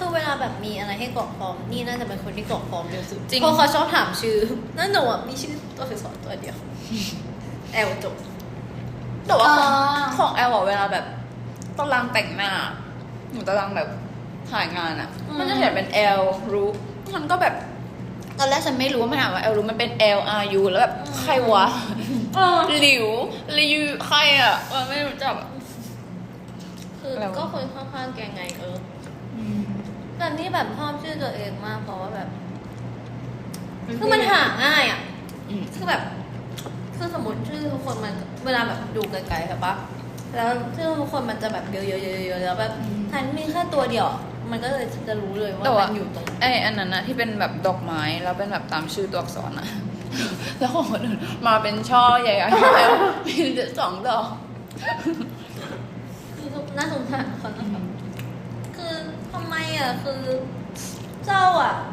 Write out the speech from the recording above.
คือเวลาแบบมีอะไรให้กรอกฟอร์มนี่น่าจะเป็นคนที่กรอกฟอร์มเร็วสุดจริง เพราะเขาชอบถามชื่อนั่นหนูอะมีชื่อตัวอักษรตัวเดียวแอลจบแต่ว่าของอ่าของแอลอะเวลาแบบตารางแต่งหน้าหนูตารางแบบถ่ายงานอะอืมมันจะเขียนเป็น L รู้มันก็แบบตอนแรกฉันไม่รู้ว่ามันอ่านว่า L รู้มันเป็น L R U แล้วแบบใครวะเออหลิวหลิวใครอะมันไม่รู้จักอะคือแล้วก็คนข้างๆแกไงเออ แต่นี่แบบชอบชื่อตัวเองมากเพราะว่าแบบ คือมันหาง่ายอะอืม คือแบบคือสมมติชื่อทุกคนมันเวลาแบบดูไกลๆใช่ปะแล้วชื่อทุกคนมันจะแบบเยอะๆๆๆแล้วแบบทันมีแค่ตัวเดียวอะมันก็เลยจะรู้เลยว่าแต่ว่ามันอยู่ตรงไหนไออันนั้นนะที่เป็นแบบดอกไม้แล้วเป็นแบบตามชื่อตัวอักษรอะ แล้วของคนอื่นมาเป็นช่อใหญ่ๆแล้วมีสองดอก คือน่าสงสารเขานะครับ 也是，照啊。